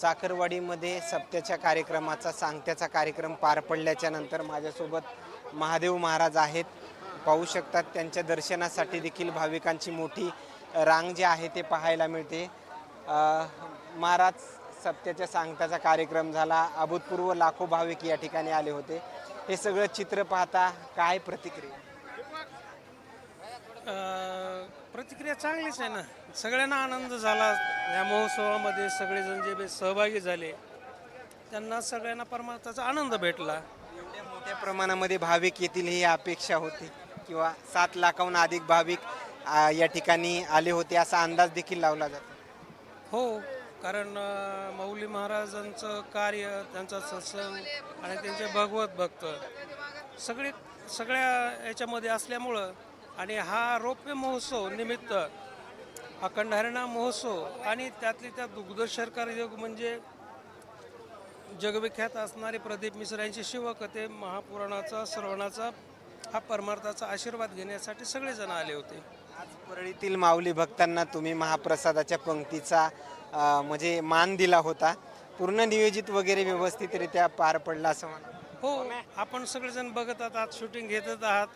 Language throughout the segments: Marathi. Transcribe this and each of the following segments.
चाकरवाडीमध्ये सप्त्याच्या कार्यक्रमाचा सांगत्याचा कार्यक्रम पार पडल्याच्या नंतर माझ्यासोबत महादेव महाराज आहेत. पाहू शकतात त्यांच्या दर्शनासाठी देखील भाविकांची मोठी रांग जी आहे ते पाहायला मिळते. महाराज सप्त्याच्या सांगताचा कार्यक्रम झाला. अभूतपूर्व लाखो भाविक या ठिकाणी आले होते. हे सगळं चित्र पाहता काय प्रतिक्रिया? प्रतिक्रिया चांगलीच आहे ना. सगळ्यांना आनंद झाला. या महोत्सवामध्ये सगळेजण जे बे- सहभागी झाले त्यांना सगळ्यांना परमार्थाचा आनंद भेटला. एवढ्या मोठ्या प्रमाणामध्ये भाविक येतील ही अपेक्षा होती किंवा सात लाखाहून अधिक भाविक आ, या ठिकाणी आले होते असा अंदाज देखील लावला जातो. हो कारण माऊली महाराजांचं कार्य त्यांचा सत्संग आणि त्यांचे भगवत भक्त सगळे सगळ्या याच्यामध्ये असल्यामुळं आणि हा रौप्य महोत्सव निमित्त अखंड हरिणा महोत्सव आणि त्यातली त्या दुग्ध शर्कर योग म्हणजे जगविख्यात असणारे प्रदीप मिश्र यांची शिवकथे महापुराणाचा श्रवणाचा हा परमार्थाचा आशीर्वाद घेण्यासाठी सगळेजण आले होते. आज परळीतील माऊली भक्तांना तुम्ही महाप्रसादाच्या पंक्तीचा म्हणजे मान दिला होता. पूर्ण नियोजित वगैरे व्यवस्थितरित्या पार पडला असं मला हो आपण सगळेजण बघत आहात शूटिंग घेतच आहात.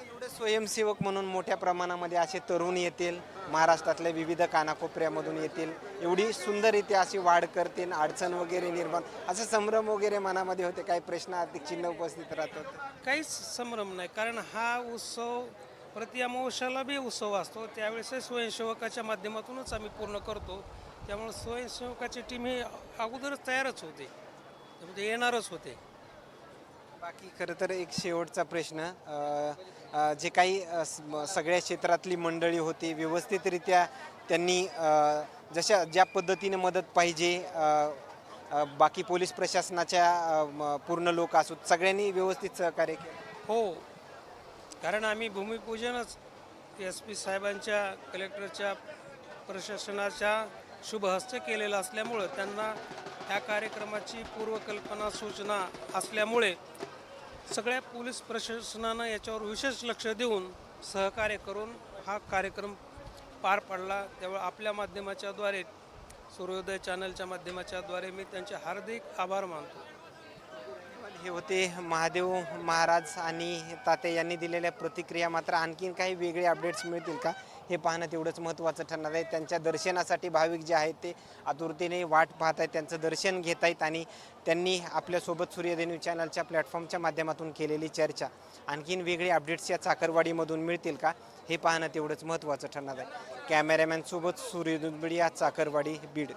एवढे स्वयंसेवक म्हणून मोठ्या प्रमाणामध्ये असे तरुण येतील महाराष्ट्रातल्या विविध कानाकोपऱ्यामधून येतील एवढी सुंदररित्या अशी वाढ करतील अडचण वगैरे निर्माण असं संभ्रम वगैरे मनामध्ये होते काही प्रश्न अधिक चिन्ह उपस्थित राहत होते. काहीच संभ्रम नाही कारण हा उत्सव प्रति अमावस्याला बी उत्सव असतो त्यावेळेस स्वयंसेवकाच्या माध्यमातूनच आम्ही पूर्ण करतो त्यामुळे स्वयंसेवकाची टीम ही अगोदरच तयारच होते म्हणजे येणारच होते. बाकी खरं तर एक शेवटचा प्रश्न जे काही सगळ्या क्षेत्रातली मंडळी होती व्यवस्थितरित्या त्यांनी जशा ज्या पद्धतीने मदत पाहिजे बाकी पोलीस प्रशासनाच्या पूर्ण लोक असो सगळ्यांनी व्यवस्थित सहकार्य केलं. हो. कारण आम्ही भूमिपूजनच एस पी साहेबांच्या कलेक्टरच्या प्रशासनाच्या शुभहस्त केलेलं असल्यामुळं त्यांना त्या कार्यक्रमाची पूर्वकल्पना सूचना असल्यामुळे सगळ्या पोलीस प्रशासनानं याच्यावर विशेष लक्ष देऊन सहकार्य करून हा कार्यक्रम पार पडला. त्यामुळे आपल्या माध्यमाच्याद्वारे सूर्योदय चॅनलच्या माध्यमाच्याद्वारे मी त्यांचे हार्दिक आभार मानतो. हे होते महादेव महाराज आणि ताते यांनी दिलेल्या प्रतिक्रिया. मात्र आणखीन काही वेगळे अपडेट्स मिळतील का? हे पाहणं तेवढंच महत्त्वाचं ठरणार आहे. त्यांच्या दर्शनासाठी भाविक जे आहेत ते आतुरतेने वाट पाहत आहेत. त्यांचं दर्शन घेत आहेत आणि त्यांनी आपल्यासोबत सूर्योदय न्यूज चॅनलच्या प्लॅटफॉर्मच्या माध्यमातून केलेली चर्चा. आणखीन वेगळे अपडेट्स या चाकरवाडीमधून मिळतील का? हे पाहणं तेवढंच महत्त्वाचं ठरणार आहे. कॅमेरामॅनसोबत सूर्योदय मीडिया चाकरवाडी बीड.